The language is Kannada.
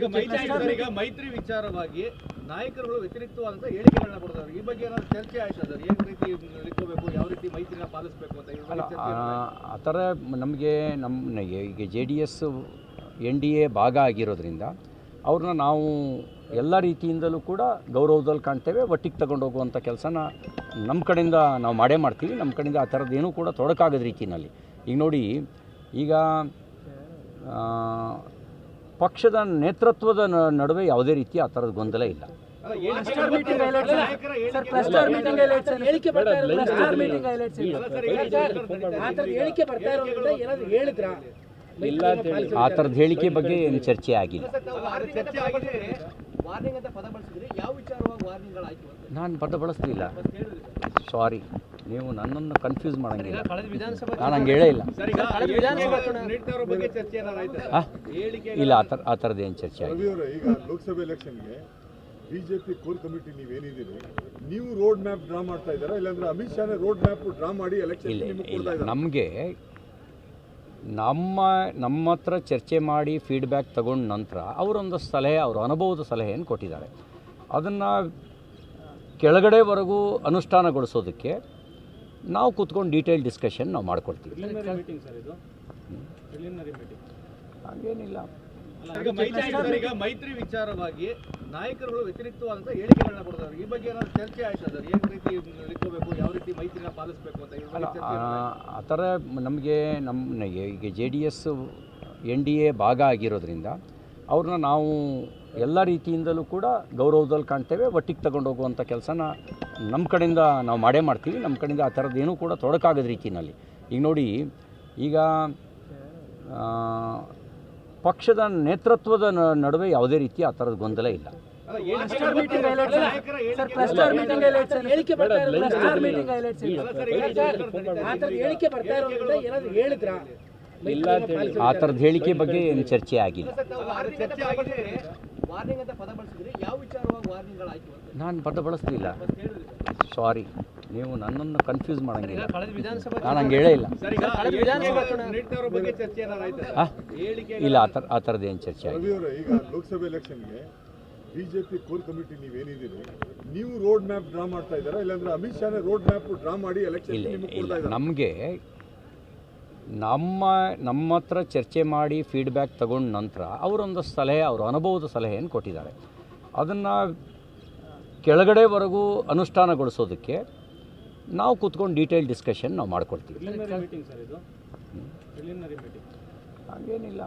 ಈಗ ಮೈತ್ರಿ ಈಗ ಮೈತ್ರಿ ವಿಚಾರವಾಗಿ ನಾಯಕರುಗಳು ವ್ಯತಿರಿಕ್ತವಾದಂತ ಹೇಳಿಕೆಗಳನ್ನ ಕೊಡ್ತಾರೆ. ಈ ಬಗ್ಗೆ ಏನಾದ್ರು ಚರ್ಚೆ ಆಯ್ತಾ ಸರ್? ಏನ್ ರೀತಿ ನಡ್ಕೋಬೇಕು ಯಾವ ರೀತಿ ಮೈತ್ರಿನ ಪಾಲಿಸಬೇಕು ಅಂತ ಆ- ಥರ ನಮಗೆ ನಮ್ಮ ಈಗ J D S N D A ಭಾಗ ಆಗಿರೋದ್ರಿಂದ ಅವ್ರನ್ನ ನಾವು ಎಲ್ಲ ರೀತಿಯಿಂದಲೂ ಕೂಡ ಗೌರವದಲ್ಲಿ ಕಾಣ್ತೇವೆ. ಒಟ್ಟಿಗೆ ತಗೊಂಡು ಹೋಗುವಂಥ ಕೆಲಸನ ನಮ್ಮ ಕಡೆಯಿಂದ ನಾವು ಮಾಡೇ ಮಾಡ್ತೀವಿ. ನಮ್ಮ ಕಡೆಯಿಂದ ಆ ಥರದ್ದೇನೂ ಏನೂ ಕೂಡ ತೊಡಕಾಗದ ರೀತಿಯಲ್ಲಿ ಈಗ ನೋಡಿ ಈಗ ಆ, ಪಕ್ಷದ ನೇತೃತ್ವದ ನಡುವೆ ಯಾವುದೇ ರೀತಿ ಆ ಥರದ ಗೊಂದಲ ಇಲ್ಲ. ಆ ಥರದ ಹೇಳಿಕೆ ಬರ್ತಾ ಇರೋದ್ರಿಂದ ಏನಾದ್ರು ಹೇಳಿದ್ರಾ? ಇಲ್ಲ ಅಂತ ಹೇಳಿ. ಆ ಥರದ ಹೇಳಿಕೆ ಬಗ್ಗೆ ಏನು ಚರ್ಚೆ ಆಗಿಲ್ಲ. ಚರ್ಚೆ ಆಗಿದೆ ವಾರ್ನಿಂಗ್ ಅಂತ ಪದ ಬಳಸಿದ್ರೆ. ಯಾವ ವಿಚಾರವಾಗಿ ವಾರ್ನಿಂಗ್ಗಳು ಆಯ್ತು ನಾನು ಪದ ಬಳಸ್ತಿಲ್ಲ ಸಾರಿ ನೀವು ನನ್ನನ್ನು ಕನ್ಫ್ಯೂಸ್ ಮಾಡಂಗಿಲ್ಲ. ನಾನು ಹಂಗೆ ಹೇಳೇ ಇಲ್ಲ? ಇಲ್ಲ ಆ ಥರ ಆ ಥರದ್ದು ಏನು ಚರ್ಚೆ ಆಗಿಲ್ಲ. ಈಗ ಲೋಕಸಭೆ ಎಲೆಕ್ಷನ್ಗೆ ಬಿಜೆಪಿ ಕೋರ್ ಕಮಿಟಿ ನೀವೇನಿದ್ದೀರಿ? ನೀವು ರೋಡ್ ಮ್ಯಾಪ್ ಡ್ರಾ ಮಾಡ್ತಾ ಇದ್ದಾರಾ? ಇಲ್ಲಾಂದ್ರೆ Amit Shah road map draw ಮಾಡಿ ಎಲೆಕ್ಷನ್ ಇಲ್ಲ ನಿಮ್ಗೆ ಇಲ್ಲ. ಕೊಡ್ತಾ ಇದ್ದಾರೆ? ನಮಗೆ ನಮ್ಮ ನಮ್ಮ ಹತ್ರ ಚರ್ಚೆ ಮಾಡಿ ಫೀಡ್ಬ್ಯಾಕ್ ತಗೊಂಡ ನಂತರ ಅವರೊಂದು ಸಲಹೆ ಅವರ ಅನುಭವದ ಸಲಹೆಯನ್ನು ಕೊಟ್ಟಿದ್ದಾರೆ. ಅದನ್ನು ಕೆಳಗಡೆವರೆಗೂ ಅನುಷ್ಠಾನಗೊಳಿಸೋದಕ್ಕೆ ನಾವು ಕೂತ್ಕೊಂಡು ಡೀಟೇಲ್ ಡಿಸ್ಕಷನ್ ನಾವು ಮಾಡ್ಕೊಡ್ತೀವಿ. ಹಾಗೇನಿಲ್ಲ. ಈಗ ಮೈತ್ರಿ ಈಗ ಮೈತ್ರಿ ವಿಚಾರವಾಗಿ ನಾಯಕರುಗಳು ವ್ಯತಿರಿಕ್ತವಾದಂತ ಹೇಳಿಕೆಗಳನ್ನ ಕೊಡ್ತಾರೆ. ಈ ಬಗ್ಗೆ ಏನಾದ್ರು ಚರ್ಚೆ ಆಯ್ತಾ ಸರ್ ಏನ್ ರೀತಿ ನಿಲ್ಕೋಬೇಕು ಯಾವ ರೀತಿ ಮೈತ್ರಿನ ಪಾಲಿಸಬೇಕು ಅಂತ ಆ ಥರ ನಮಗೆ ನಮ್ಮ ಈಗ J D S N D A ಭಾಗ ಆಗಿರೋದ್ರಿಂದ ಅವ್ರನ್ನ ನಾವು ಎಲ್ಲ ರೀತಿಯಿಂದಲೂ ಕೂಡ ಗೌರವದಲ್ಲಿ ಕಾಣ್ತೇವೆ. ಒಟ್ಟಿಗೆ ತಗೊಂಡು ಹೋಗುವಂಥ ಕೆಲಸನ ನಮ್ಮ ಕಡೆಯಿಂದ ನಾವು ಮಾಡೇ ಮಾಡ್ತೀವಿ. ನಮ್ಮ ಕಡೆಯಿಂದ ಆ ಥರದ್ದೇನೂ ಏನೂ ಕೂಡ ತೊಡಕಾಗದ ರೀತಿಯಲ್ಲಿ ಈಗ ನೋಡಿ ಈಗ ಆ, ಪಕ್ಷದ ನೇತೃತ್ವದ ನಡುವೆ ಯಾವುದೇ ರೀತಿ ಆ ಥರದ ಗೊಂದಲ ಇಲ್ಲ. ಹೇಳಿಕೆ ಬರ್ತಾ ಇರೋದ್ರಿಂದ ಏನಾದ್ರು ಹೇಳಿದ್ರಾ? ಇಲ್ಲ ಅಂತ ಹೇಳಿ. ಆ ಥರದ ಹೇಳಿಕೆ ಬಗ್ಗೆ ಏನು ಚರ್ಚೆ ಆಗಿಲ್ಲ. ಚರ್ಚೆ ಆಗಿದೆ ವಾರ್ನಿಂಗ್ ಅಂತ ಪದ ಬಳಸಿದ್ರೆ ಯಾವ ವಿಚಾರವಾಗಿ ವಾರ್ನಿಂಗ್ಗಳು ಆಯ್ತು ಅಂತ ನಾನು ಪದ ಬಳಸ್ತಿಲ್ಲ ಸಾರಿ ನೀವು ನನ್ನನ್ನು ಕನ್ಫ್ಯೂಸ್ ಮಾಡಂಗಿಲ್ಲ. ನಾನು ಹಂಗೆ ಹೇಳೇ ಇಲ್ಲ? ಇಲ್ಲ ಆ ಥರ ಆ ಥರದ್ದು ಏನು ಚರ್ಚೆ ಆಗಿಲ್ಲ. ಈಗ ಲೋಕಸಭೆ ಎಲೆಕ್ಷನ್ಗೆ ಬಿಜೆಪಿ ಕೋರ್ ಕಮಿಟಿ ನೀವೇನಿದ್ದೀರಿ ನೀವು ರೋಡ್ ಮ್ಯಾಪ್ ಡ್ರಾ ಮಾಡ್ತಾ ಇದ್ದೀರಾ? ಇಲ್ಲಾಂದ್ರೆ ಅಮಿತ್ ಶಾನೇ ರೋಡ್ ಮ್ಯಾಪ್ ಡ್ರಾ ಮಾಡಿ ಎಲೆಕ್ಷನ್ ನಿಮ್ಗೆ ಇಲ್ಲ ಕೊಡ್ತಾ ಇದ್ದಾರೆ ನಮಗೆ ನಮ್ಮ ನಮ್ಮ ಹತ್ರ ಚರ್ಚೆ ಮಾಡಿ ಫೀಡ್ಬ್ಯಾಕ್ ತಗೊಂಡ ನಂತರ ಅವರೊಂದು ಸಲಹೆ ಅವರು ಅನುಭವದ ಸಲಹೆಯನ್ನು ಕೊಟ್ಟಿದ್ದಾರೆ. ಅದನ್ನು ಕೆಳಗಡೆವರೆಗೂ ಅನುಷ್ಠಾನಗೊಳಿಸೋದಕ್ಕೆ ನಾವು ಕೂತ್ಕೊಂಡು ಡೀಟೇಲ್ ಡಿಸ್ಕಷನ್ ನಾವು ಮಾಡ್ಕೊಡ್ತೀವಿ. ಹಾಗೇನಿಲ್ಲ.